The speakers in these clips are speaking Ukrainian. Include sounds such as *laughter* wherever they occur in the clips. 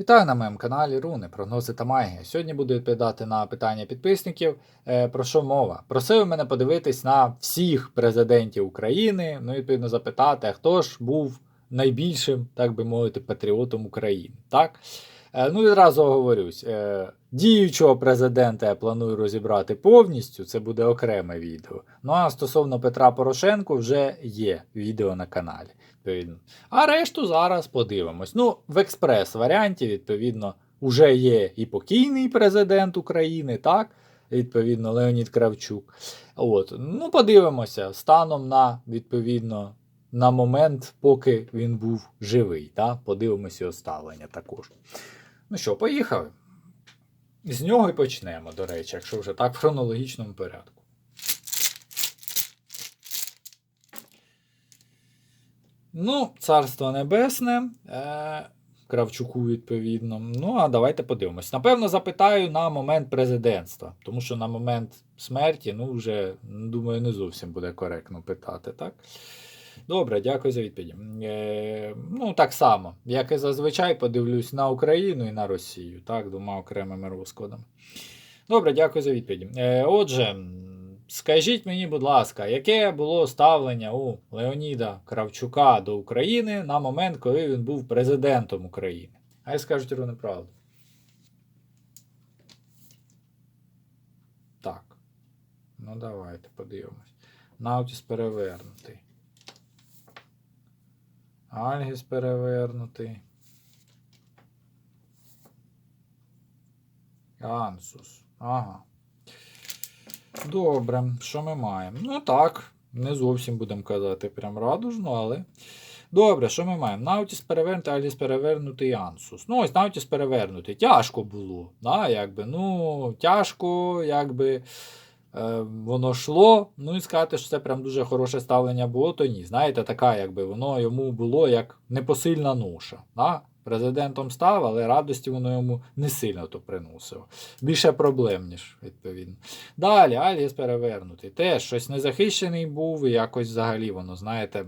Вітаю на моєму каналі Руни, прогнози та магія. Сьогодні буду відповідати на питання підписників. Е, про що мова? Просив мене подивитись на всіх президентів України, ну відповідно запитати, а хто ж був найбільшим, так би мовити, патріотом України. Так? Е, ну, відразу оговорюсь. Діючого президента я планую розібрати повністю, це буде окреме відео. Ну а стосовно Петра Порошенко вже є відео на каналі. Відповідно. А решту зараз подивимось. Ну, в експрес-варіанті, відповідно, вже є і покійний президент України, так? Відповідно, Леонід Кравчук. От. Ну, подивимося станом на, відповідно, на момент, поки він був живий. Так? Подивимося його ставлення також. Ну що, поїхали. З нього і почнемо, до речі, якщо вже так в хронологічному порядку. Ну, царство небесне. Е, Кравчуку, відповідно. Ну, а давайте подивимось. Напевно, запитаю на момент президентства, тому що на момент смерті, ну, вже, думаю, не зовсім буде коректно питати, так? Добре, дякую за відповідь. Е, ну, так само, як і зазвичай, подивлюсь на Україну і на Росію, так, двома окремими розкладами. Добре, дякую за відповідь. Е, отже, скажіть мені, будь ласка, яке було ставлення у Леоніда Кравчука до України на момент, коли він був президентом України? Хай скажуть рівно правду. Так. Ну, давайте подивимось. Наутіс перевернутий. Альгіс перевернутий. Ансус. Ага. Добре, що ми маємо? Ну так, не зовсім будемо казати прям радужно, але. Добре, що ми маємо? Наутіс перевернутий, Альгіс перевернутий Ансус. Ну, ось Наутіс перевернутий. Тяжко було. Да, якби, ну, тяжко, якби. Е, воно йшло, ну і сказати, що це прям дуже хороше ставлення було, то ні. Знаєте, така, якби воно йому було як непосильна ноша. Да? Президентом став, але радості воно йому не сильно то приносило. Більше проблем, ніж відповідно. Далі, Аліс перевернутий. Теж щось незахищений був, і якось взагалі воно, знаєте.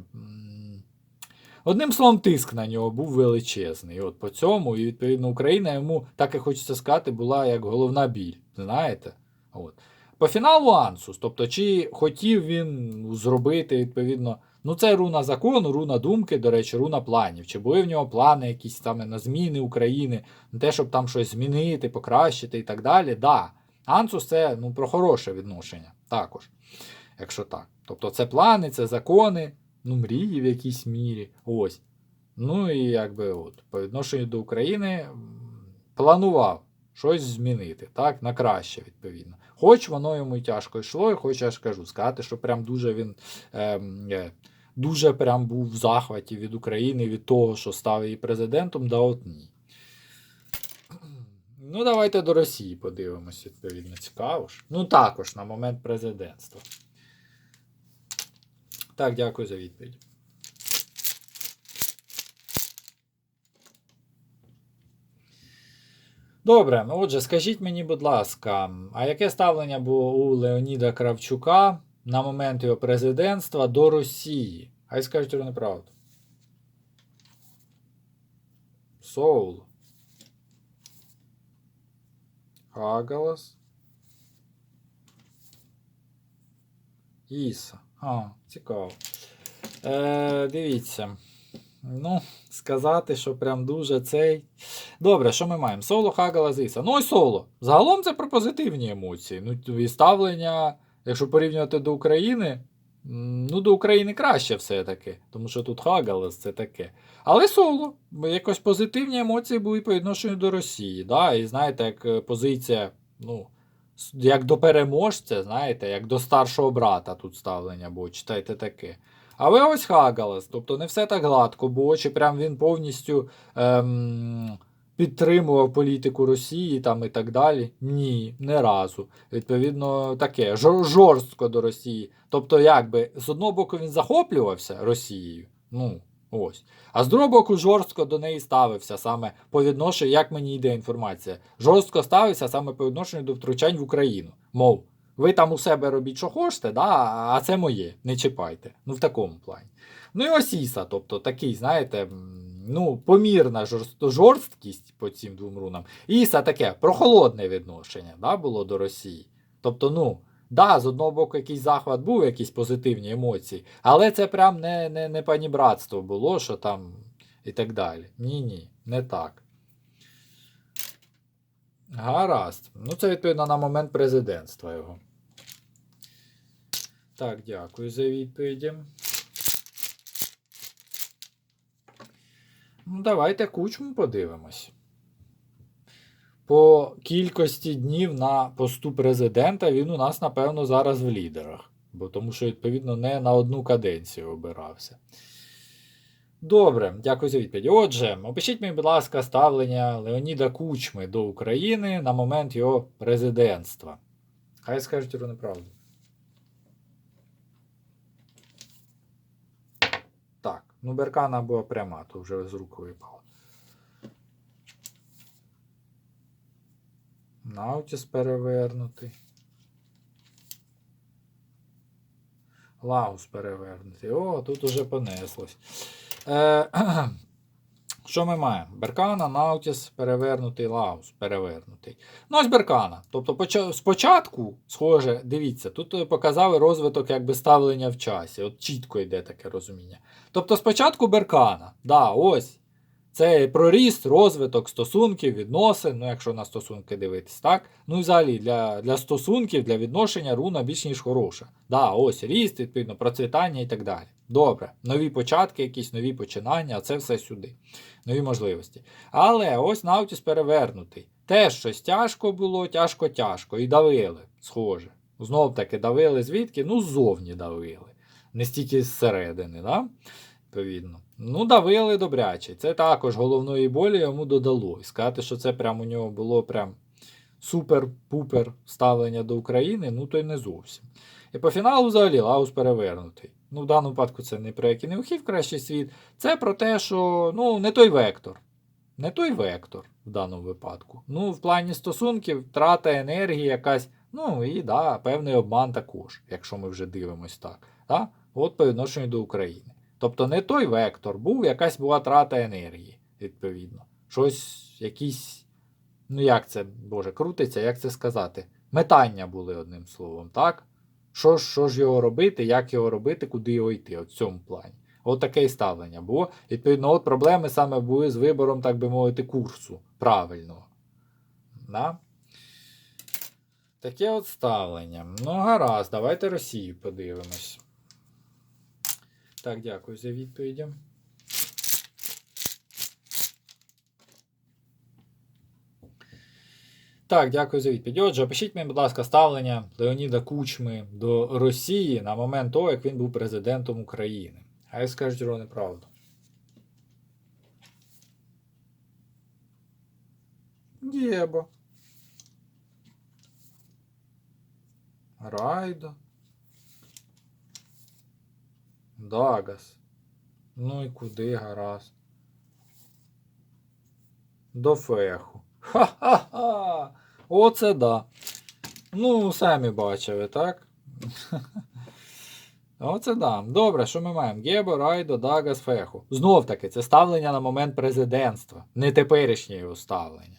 Одним словом, тиск на нього був величезний. От по цьому, і відповідно Україна йому, так і хочеться сказати, була як головна біль. Знаєте? От. По фіналу Ансус, тобто, чи хотів він зробити, відповідно, ну це руна закону, руна думки, до речі, руна планів. Чи були в нього плани якісь саме на зміни України, на те, щоб там щось змінити, покращити і так далі. Да. Ансус це ну, про хороше відношення також, якщо так. Тобто це плани, це закони, ну, мрії в якійсь мірі. Ось. Ну і якби от, по відношенню до України планував щось змінити, так, на краще, відповідно. Хоч воно йому тяжко йшло, і хоч я ж кажу, сказати, що прям дуже він ем, е, дуже прям був в захваті від України, від того, що став її президентом, да от ні. *clears throat* Ну, давайте до Росії подивимось, відповідно, цікаво ж. Ну, також на момент президентства. Так, дякую за відповідь. Добре, ну отже, скажіть мені, будь ласка, а яке ставлення було у Леоніда Кравчука на момент його президентства до Росії? Хай скажуть його неправду. Соул. Хагалас. Іса. А, цікаво. Е, дивіться. Ну, сказати, що прям дуже цей. Добре, що ми маємо? Соло Хагала Зиса. Ну і соло. Загалом це про позитивні емоції. Ну, і ставлення, якщо порівнювати до України, ну, до України краще все-таки, тому що тут Хагалас це таке. Але соло. Якось позитивні емоції були по відношенню до Росії. Да? І знаєте, як е, позиція, ну, як до переможця, знаєте, як до старшого брата тут ставлення, бо читайте таке. Але ось Хагалас, тобто не все так гладко, бо чи прям він повністю ем, підтримував політику Росії там і так далі. Ні, не разу. Відповідно, таке жорстко до Росії. Тобто, якби з одного боку він захоплювався Росією. Ну, ось. А з другого боку, жорстко до неї ставився саме по відношенню, як мені йде інформація. Жорстко ставився саме по відношенню до втручань в Україну. Мов, ви там у себе робіть, що хочете, да, а це моє, не чіпайте. Ну, в такому плані. Ну і ось Іса, тобто такий, знаєте, ну, помірна жорст- жорсткість по цим двом рунам. Іса таке прохолодне відношення да, було до Росії. Тобто, ну, да, з одного боку, якийсь захват був, якісь позитивні емоції, але це прям не, не, не панібратство було, що там і так далі. Ні, ні, не так. Гаразд. Ну, це відповідно на момент президентства його. Так, дякую за відповіді. Ну, давайте кучму подивимось. По кількості днів на посту президента він у нас, напевно, зараз в лідерах. Бо тому що, відповідно, не на одну каденцію обирався. Добре, дякую за відповідь. Отже, опишіть мені, будь ласка, ставлення Леоніда Кучми до України на момент його президентства. Хай скажуть його неправду. Так, ну Беркана була пряма, то вже з рук випало. Наутіс перевернутий. Лаус перевернутий. О, тут уже понеслось. Е, що ми маємо? Беркана, Наутіс перевернутий, Лаус перевернутий. Ну, ось Беркана. Тобто спочатку, схоже, дивіться, тут е, показали розвиток якби ставлення в часі. От чітко йде таке розуміння. Тобто спочатку Беркана. Да, ось. Це проріст, розвиток стосунків, відносин, ну якщо на стосунки дивитись, так? Ну і взагалі для, для стосунків, для відношення руна більш ніж хороша. Да, ось ріст, відповідно, процвітання і так далі. Добре, нові початки, якісь нові починання, а це все сюди. Нові можливості. Але ось Наутіс перевернутий. Теж щось тяжко було, тяжко-тяжко. І давили, схоже. Знов таки давили звідки? Ну, ззовні давили. Не стільки зсередини, да? відповідно. Ну, давили добряче. Це також головної болі йому додало. І сказати, що це прям у нього було прям супер-пупер ставлення до України, ну то й не зовсім. І по фіналу взагалі Лаус перевернутий. Ну, в даному випадку це не про який не вхід в кращий світ. Це про те, що ну, не той вектор. Не той вектор в даному випадку. Ну, в плані стосунків, втрата енергії якась. Ну і да, певний обман також, якщо ми вже дивимось так. Да? От по відношенню до України. Тобто не той вектор, був якась була трата енергії, відповідно. Щось, якісь, ну як це, Боже, крутиться, як це сказати? Метання були одним словом, так? Що ж, що ж його робити, як його робити, куди його йти, от в цьому плані. От таке і ставлення Бо, Відповідно, от проблеми саме були з вибором, так би мовити, курсу правильного. Да? Таке от ставлення. Ну, гаразд, давайте Росію подивимось. Так, дякую за відповіді. Так, дякую за відповідь. Отже, опишіть мені, будь ласка, ставлення Леоніда Кучми до Росії на момент того, як він був президентом України. Хай скажуть його неправду. Єбо. Райдо. Дагас. Ну і куди гаразд. До феху. Ха-ха-ха! Оце да. Ну, самі бачили, так? *laughs* Оце да. Добре, що ми маємо? Гебо, Райдо, Дагас, Феху. Знов таки, це ставлення на момент президентства, не теперішнє його ставлення.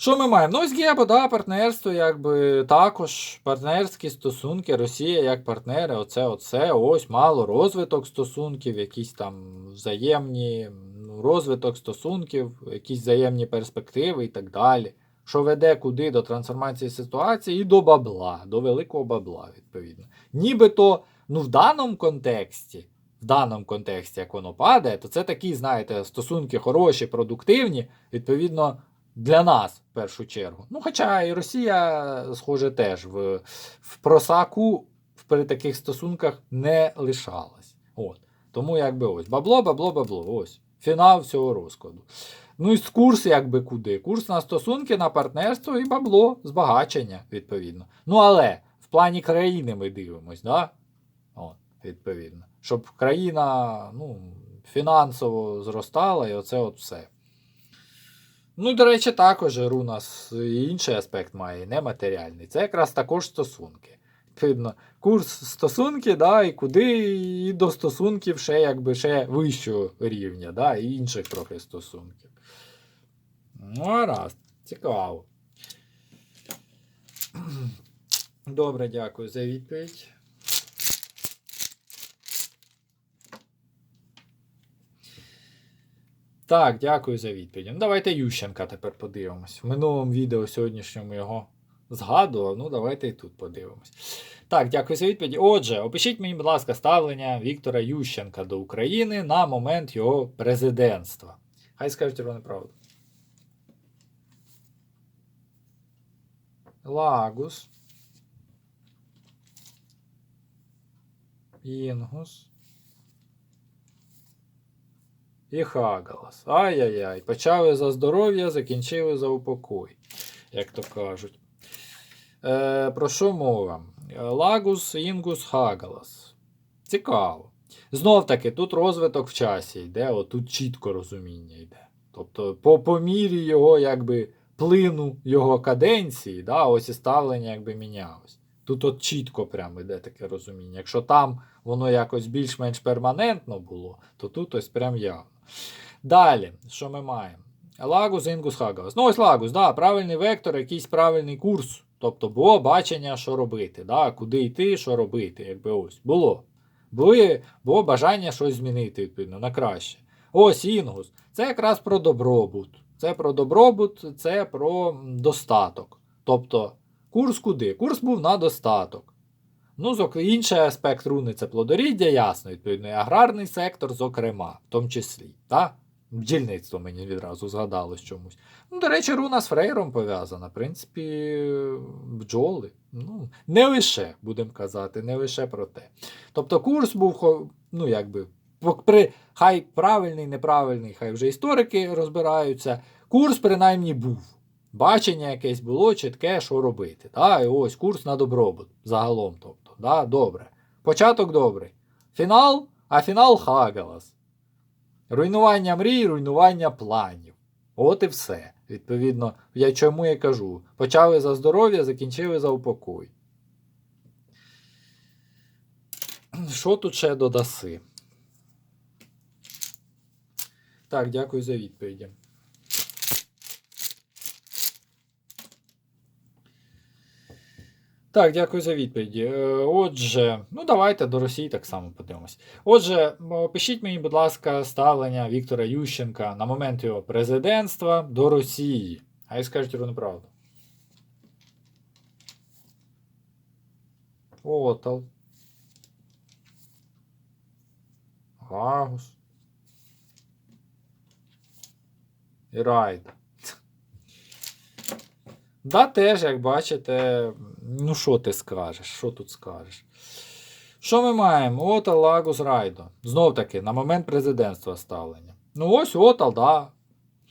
Що ми маємо? Ну, ось Гебо, да, партнерство, якби також партнерські стосунки, Росія як партнери, оце, оце, ось мало розвиток стосунків, якісь там взаємні ну, розвиток стосунків, якісь взаємні перспективи і так далі. Що веде куди до трансформації ситуації і до бабла, до великого бабла, відповідно. Нібито, ну, в даному контексті, в даному контексті, як воно падає, то це такі, знаєте, стосунки хороші, продуктивні, відповідно, для нас в першу чергу. Ну, хоча і Росія, схоже, теж в, в просаку при таких стосунках не лишалась. От. Тому якби ось бабло, бабло, бабло. Ось. Фінал всього розкладу. Ну і курс якби куди? Курс на стосунки, на партнерство і бабло, збагачення, відповідно. Ну але в плані країни ми дивимось, да? От, відповідно. Щоб країна ну, фінансово зростала і оце от все. Ну, до речі, також руна інший аспект має, нематеріальний. Це якраз також стосунки. Відповідно, курс стосунки, да, і куди і до стосунків ще якби ще вищого рівня, да, і інших трохи стосунків. Ну, гаразд, цікаво. Добре, дякую за відповідь. Так, дякую за відповідь. Ну, давайте Ющенка тепер подивимось. В минулому відео сьогоднішньому його згадував. Ну, давайте і тут подивимось. Так, дякую за відповідь. Отже, опишіть мені, будь ласка, ставлення Віктора Ющенка до України на момент його президентства. Хай скажуть вони правду. Лагус. Інгус. І Хагалас. Ай-яй-яй. Почали за здоров'я, закінчили за упокой, як то кажуть. Е, Про що мова? Лагус, Інгус, Хагалас. Цікаво. Знов таки, тут розвиток в часі йде, от тут чітко розуміння йде. Тобто, по, по мірі його якби, плину його каденції, да, ось і ставлення якби мінялось. Тут от чітко прямо йде таке розуміння. Якщо там воно якось більш-менш перманентно було, то тут ось прям явно. Далі, що ми маємо? Лагус, Інгус, Хагалас. Ну, ось Лагус, да, правильний вектор, якийсь правильний курс. Тобто було бачення, що робити, да, куди йти, що робити. Якби ось. Було. Були, було бажання щось змінити, відповідно, на краще. Ось Інгус. Це якраз про добробут. Це про добробут, це про достаток. Тобто, курс куди? Курс був на достаток. Ну, інший аспект руни це плодоріддя, ясно, відповідно, і аграрний сектор, зокрема, в тому числі. Та? Бджільництво мені відразу згадалось чомусь. Ну, до речі, руна з Фрейром пов'язана. В принципі, бджоли. Ну, не лише, будемо казати, не лише про те. Тобто курс був, ну, якби, при, хай правильний, неправильний, хай вже історики розбираються. Курс, принаймні, був. Бачення якесь було чітке, що робити. Та? І ось курс на добробут загалом. Тобто, да? Добре. Початок добрий. Фінал, а фінал Хагалас. Руйнування мрій, руйнування планів. От і все. Відповідно, я чому і кажу. Почали за здоров'я, закінчили за упокой. Що тут ще додаси? Так, дякую за відповіді. Так, дякую за відповіді. Е, Отже, ну давайте до Росії так само подивимось. Отже, пишіть мені, будь ласка, ставлення Віктора Ющенка на момент його президентства до Росії. А й скажіть йому неправду. Отал. Гагус. І Райда. Да, теж, як бачите, ну що ти скажеш? Що тут скажеш? Що ми маємо? Отал Лагус Райдо. Знов таки, на момент президентства ставлення. Ну ось Отал, да.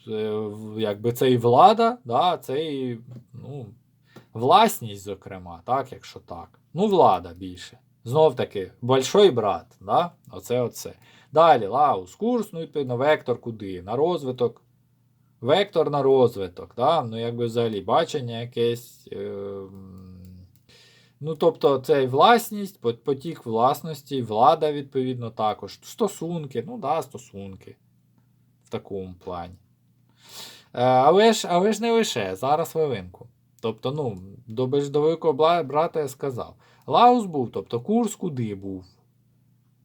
Це, якби це і влада, да, це і ну, власність, зокрема, так, якщо так. Ну, влада більше. Знов таки, большой брат, да? Оце оце. Далі, Лаус, курс, ну, відповідно, вектор куди? На розвиток. Вектор на розвиток, да? ну якби взагалі бачення якесь. Е, ну, тобто, це і власність, потік власності, влада, відповідно, також. Стосунки, ну да, стосунки. В такому плані. Е, але, ж, але ж не лише, зараз хвилинку. Тобто, ну, до, до великого брата я сказав. Лаус був, тобто курс куди був?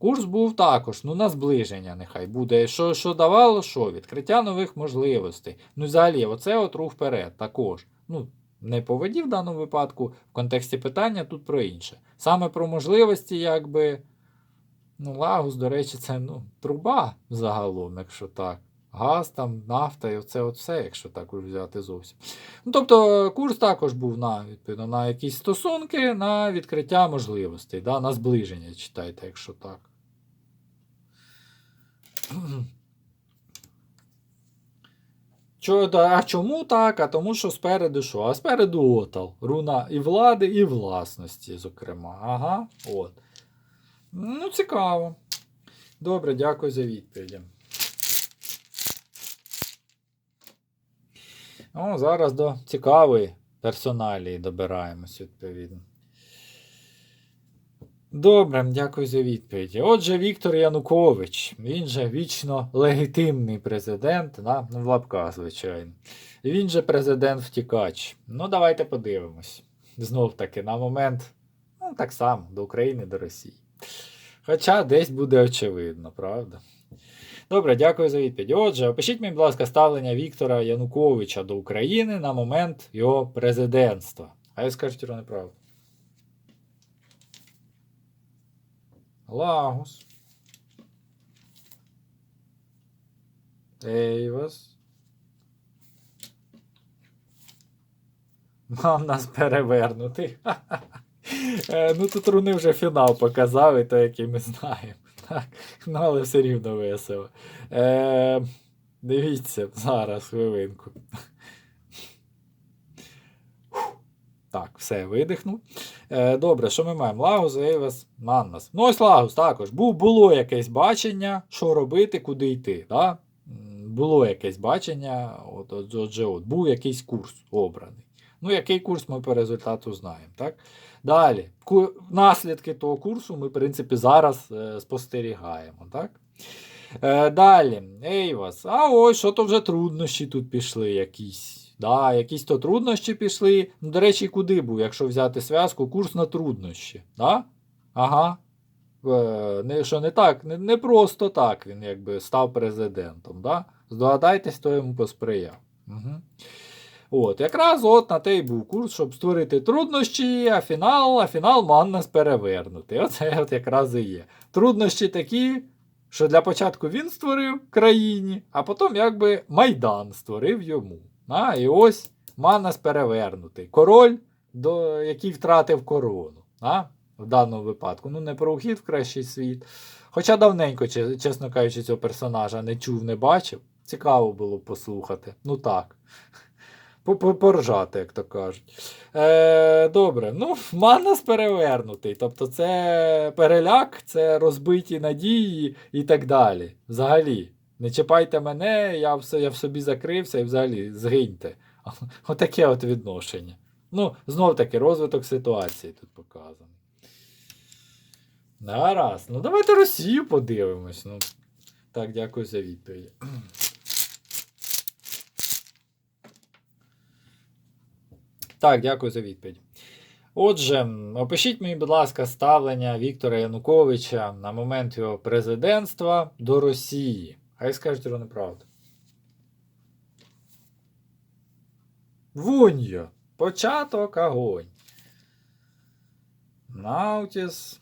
Курс був також, ну на зближення нехай буде. Що, що давало, що? Відкриття нових можливостей. Ну, взагалі, оце от рух вперед також. Ну, не воді в даному випадку, в контексті питання тут про інше. Саме про можливості, якби. Ну, Лагус, до речі, це ну, труба загалом, якщо так. Газ, там, нафта і оце от все, якщо так взяти зовсім. Ну, тобто, курс також був на, відповідно, на якісь стосунки, на відкриття можливостей, да, на зближення, читайте, якщо так. Чо, а чому так? А тому що спереду що? А спереду отал. Руна і влади, і власності, зокрема. Ага, от. Ну, цікаво. Добре, дякую за відповіді. Ну, зараз до цікавої персоналії добираємось, відповідно. Добре, дякую за відповіді. Отже, Віктор Янукович, він же вічно легітимний президент, да? ну, в лапках, звичайно. Він же президент-втікач. Ну, давайте подивимось. Знов таки, на момент, ну, так само, до України, до Росії. Хоча десь буде очевидно, правда? Добре, дякую за відповідь. Отже, опишіть мені, будь ласка, ставлення Віктора Януковича до України на момент його президентства. А я скажу Іро, неправду. Лагус. Ейвас. Мав нас перевернути. *laughs* Е, Ну тут руни вже фінал показали, той, який ми знаємо. *laughs* Так, ну але все рівно весело. Е, дивіться, зараз хвилинку. *laughs* Так, все, видихнув. Е, добре, що ми маємо? Лагус, Ейвас, Маннас. Ну, ось Лагус також. Був, було якесь бачення, що робити, куди йти. Да? Було якесь бачення, от, от, отже, от, був якийсь курс обраний. Ну, який курс ми по результату знаємо. Так? Далі, наслідки того курсу ми, в принципі, зараз е, спостерігаємо. Так? Е, далі, Ейвас. А ось що то вже труднощі тут пішли якісь. Да, якісь то труднощі пішли. Ну, до речі, куди був, якщо взяти зв'язку, курс на труднощі. Да? Ага. Е, не, що не так, не, не просто так він якби став президентом. Да? Здогадайтесь, хто йому посприяв. Угу. От, якраз от на те й був курс, щоб створити труднощі, а фінал, а фінал мав нас перевернути. Оце от якраз і є. Труднощі такі, що для початку він створив країні, а потім якби Майдан створив йому. А, і ось Манас перевернутий. Король, до, який втратив корону. А? В даному випадку. Ну, не про ухід в кращий світ. Хоча давненько, чесно кажучи, цього персонажа не чув, не бачив. Цікаво було послухати. Ну так. По- по- Поржати, як то кажуть. Е, добре, ну, Манас перевернутий. Тобто це переляк, це розбиті надії і так далі. Взагалі. Не чіпайте мене, я в, я в собі закрився і взагалі згиньте. *laughs* Отаке от відношення. Ну, знов таки, розвиток ситуації тут показаний. Гаразд. Ну, давайте Росію подивимось. Ну, так, дякую за відповідь. *clears throat* Так, дякую за відповідь. Отже, опишіть мені, будь ласка, ставлення Віктора Януковича на момент його президентства до Росії. Хай скажуть його неправду. Вуньо. Початок огонь. Наутіс.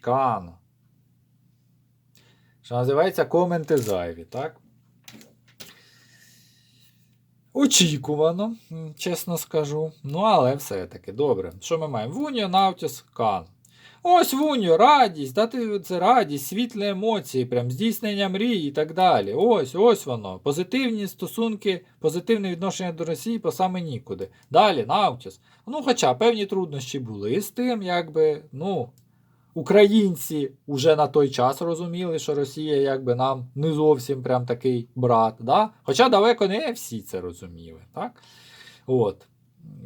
Кано. Що називається коменти зайві, так? Очікувано, чесно скажу. Ну, але все-таки добре. Що ми маємо? Вуньо, Наутіс, Кан. Ось Вуньо, радість, дати це радість, світлі емоції, прям здійснення мрій і так далі. Ось, ось воно. Позитивні стосунки, позитивне відношення до Росії по саме нікуди. Далі, Наутіс. Ну, хоча певні труднощі були з тим, якби, ну, українці вже на той час розуміли, що Росія якби нам не зовсім прям такий брат. Да? Хоча далеко не всі це розуміли. Так? От.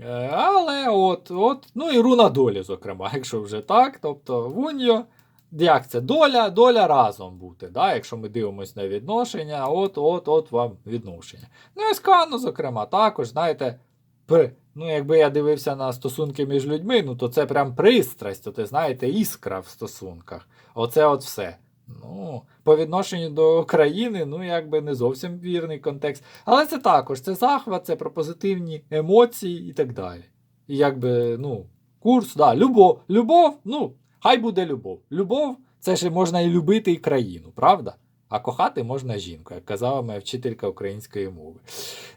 Е, Але от, от, ну і руна долі, зокрема, *laughs* якщо вже так. Тобто Вуньо, як це? Доля, доля разом бути. Да? Якщо ми дивимося на відношення, от, от, от вам відношення. Ну і Скану, зокрема, також, знаєте, при, ну, якби я дивився на стосунки між людьми, ну то це прям пристрасть, то ти знаєте, іскра в стосунках. Оце от все. Ну, по відношенню до країни, ну, якби не зовсім вірний контекст. Але це також, це захват, це про позитивні емоції і так далі. І якби, ну, курс, да, любов, любов, ну, хай буде любов. Любов це ж можна і любити і країну, правда? А кохати можна жінку, як казала моя вчителька української мови.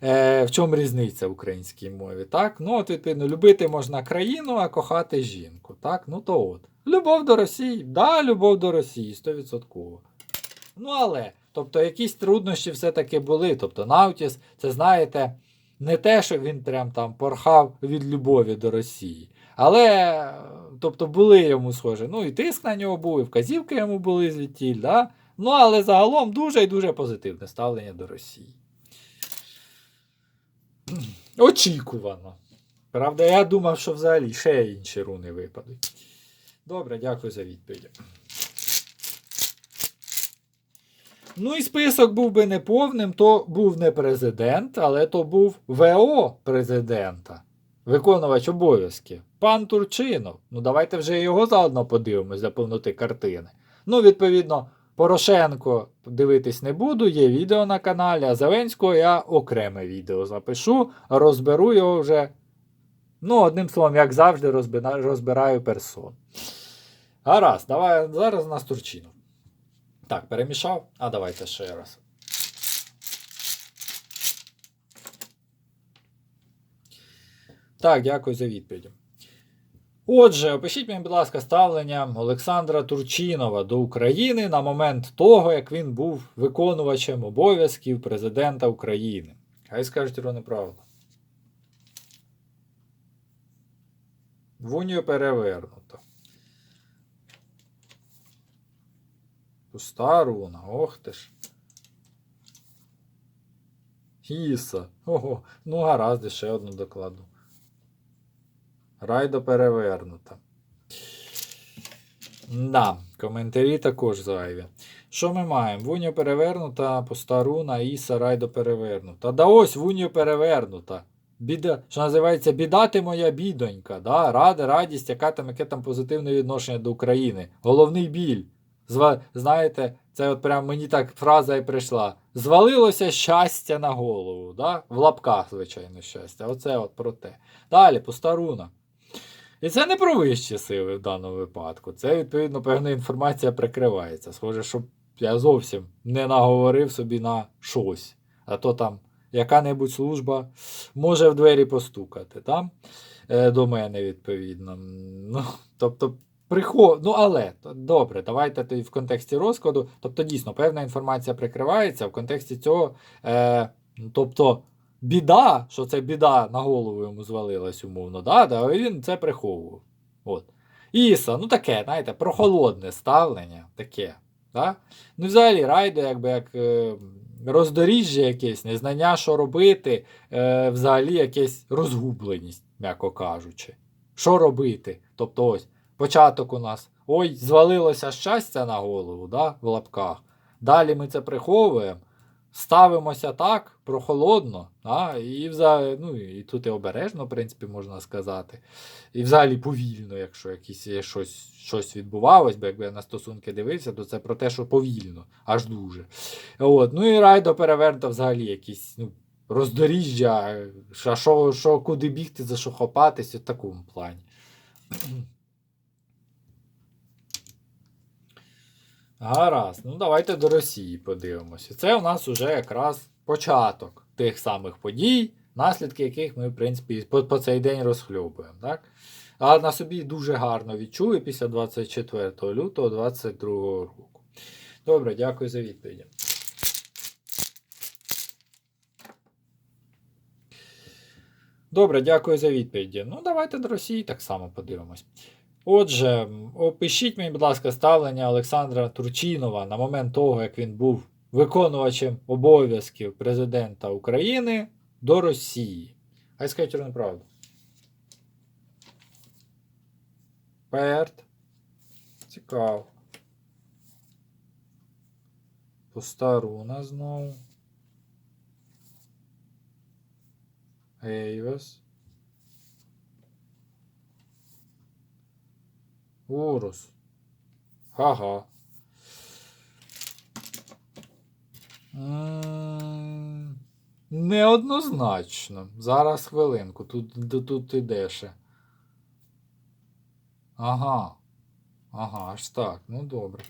Е, в чому різниця в українській мові? Так? Ну, от, відповідно, любити можна країну, а кохати жінку. Так? Ну то от. Любов до Росії, да, любов до Росії, 100%. Ну, але, тобто, якісь труднощі все-таки були. Тобто, Наутіс, це знаєте, не те, що він прям там порхав від любові до Росії. Але, тобто, були йому схожі. Ну, і тиск на нього був, і вказівки йому були звідтіль, да? Ну, але загалом дуже і дуже позитивне ставлення до Росії. Очікувано. Правда, я думав, що взагалі ще інші руни випадуть. Добре, дякую за відповідь. Ну і список був би неповним, то був не президент, але то був ВО президента, виконувач обов'язків. Пан Турчинов. Ну давайте вже його заодно подивимось для повноти картини. Ну, відповідно, Порошенко дивитись не буду, є відео на каналі, а Зеленського я окреме відео запишу, розберу його вже. Ну, одним словом, як завжди, розбираю персон. Гаразд, давай зараз у нас Турчинов. Так, перемішав. А давайте ще раз. Так, дякую за відповідь. Отже, опишіть мені, будь ласка, ставлення Олександра Турчинова до України на момент того, як він був виконувачем обов'язків президента України. Хай скажуть його неправду. В унію перевернуто. Пуста руна, ох ти ж. Хіса. Ого, ну гаразд, ще одну докладу. Райдо перевернута. Да, коментарі також зайві. Що ми маємо? Вуньо перевернута, пуста руна, Іса, Райдо перевернута. Да ось Вуньо перевернута. Біда, що називається біда ти моя бідонька. Да? Рада, радість, яка там, яке там позитивне відношення до України. Головний біль. Зва, знаєте, це от прям мені так фраза і прийшла. Звалилося щастя на голову. Да? В лапках, звичайно, щастя. Оце от про те. Далі, пуста руна. І це не про вищі сили в даному випадку. Це, відповідно, певна інформація прикривається. Схоже, щоб я зовсім не наговорив собі на щось. А то там яка-небудь служба може в двері постукати. Там, е, до мене, відповідно. Ну, тобто, приход... Ну, але добре, давайте в контексті розкладу. Тобто, дійсно, певна інформація прикривається в контексті цього. Е, тобто, біда, що це біда на голову йому звалилась, умовно, да, да, він це приховував. От. Іса, ну таке, знаєте, прохолодне ставлення, таке. Да? Ну, взагалі, райдо, якби як е, роздоріжжя якесь, незнання, що робити, е, взагалі якась розгубленість, м'яко кажучи. Що робити? Тобто ось початок у нас. Ой, звалилося щастя на голову, да, в лапках. Далі ми це приховуємо, ставимося так, прохолодно, да, і, взагалі, ну, і тут і обережно, в принципі, можна сказати. І взагалі повільно, якщо якісь щось, щось відбувалось, бо якби я на стосунки дивився, то це про те, що повільно, аж дуже. От. Ну і райдо перевернуто взагалі якісь ну, роздоріжжя, що, що куди бігти, за що хопатись, в такому плані. Гаразд, ну давайте до Росії подивимося. Це у нас уже якраз початок тих самих подій, наслідки яких ми, в принципі, по, по цей день розхльобуємо. Так? А на собі дуже гарно відчули після 24 лютого 2022 року. Добре, дякую за відповіді. Добре, дякую за відповіді. Ну, давайте до Росії так само подивимось. Отже, опишіть мені, будь ласка, ставлення Олександра Турчинова на момент того, як він був виконувачем обов'язків президента України до Росії. Хай скажуть неправду. Перт. Цікаво. Пуста руна знову. Ейвес. Урус. Ага. Неоднозначно. Зараз хвилинку. Тут, тут, іде ще. Ага. Ага, аж так. Ну добре.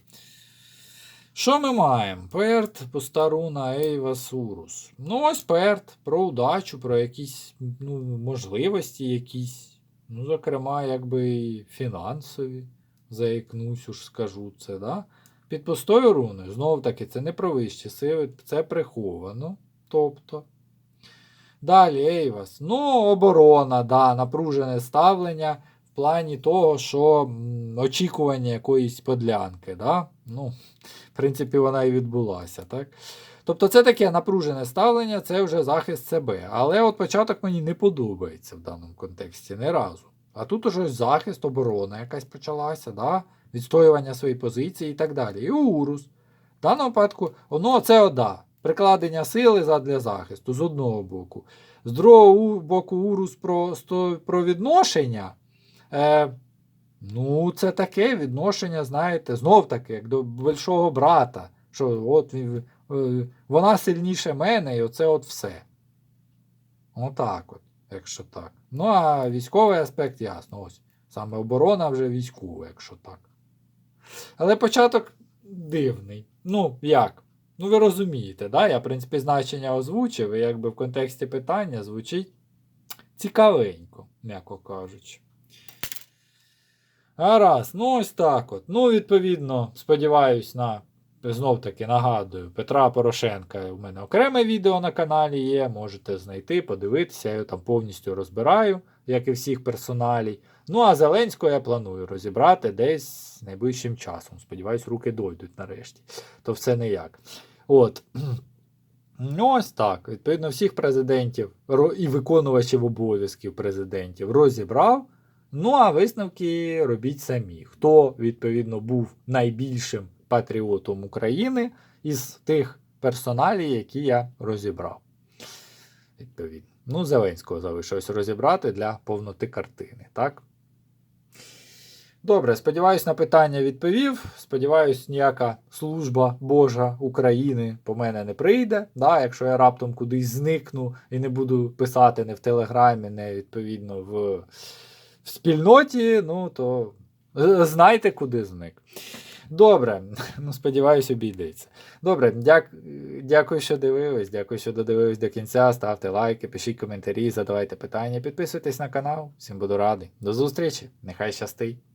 Що ми маємо? Перт, Постаруна, Ейва, Сурус. Ну, ось Перт про удачу, про якісь ну, можливості якісь. Ну, зокрема, якби і фінансові. Заікнусь, уж скажу це, да? Під пустою руною, знову таки, це не про вищі сили, це приховано. Тобто. Далі, Ейвас. Ну, оборона, да, напружене ставлення. в плані того, що очікування якоїсь подлянки. Да? Ну, в принципі, вона і відбулася. Так? Тобто це таке напружене ставлення, це вже захист себе. Але от початок мені не подобається в даному контексті ні разу. А тут уже захист, оборона якась почалася, да? відстоювання своєї позиції і так далі. І Урус. В даному випадку, ну, це ода. Прикладення сили задля захисту з одного боку. З другого боку, Урус про, про відношення. Е, ну, це таке відношення, знаєте, знов таки, як до большого брата. Що от він, вона сильніше мене, і оце от все. Отак от, якщо так. Ну, а військовий аспект, ясно, ось. Саме оборона вже військова, якщо так. Але початок дивний. Ну, як? Ну, ви розумієте, да? я, в принципі, значення озвучив, і якби в контексті питання звучить цікавенько, м'яко кажучи. Гаразд, ну ось так от. Ну, відповідно, сподіваюсь на. Знов таки нагадую, Петра Порошенка у мене окреме відео на каналі є. Можете знайти, подивитися, я його там повністю розбираю, як і всіх персоналій. Ну а Зеленського я планую розібрати десь найближчим часом. Сподіваюсь, руки дойдуть нарешті. То все ніяк. От. *clears throat* Ну, ось так. Відповідно, всіх президентів і виконувачів обов'язків президентів розібрав. Ну, а висновки робіть самі. Хто, відповідно, був найбільшим патріотом України із тих персоналій, які я розібрав. Відповідно. Ну, Зеленського залишилось розібрати для повноти картини, так? Добре, сподіваюсь, на питання відповів. Сподіваюсь, ніяка служба Божа України по мене не прийде. Да, якщо я раптом кудись зникну і не буду писати не в Телеграмі, не відповідно в, в спільноті, ну то знайте, куди зник. Добре, ну сподіваюся, обійдеться. Добре, дяк... дякую, що дивились. Дякую, що додивились до кінця. Ставте лайки, пишіть коментарі, задавайте питання, підписуйтесь на канал. Всім буду радий. До зустрічі! Нехай щастить!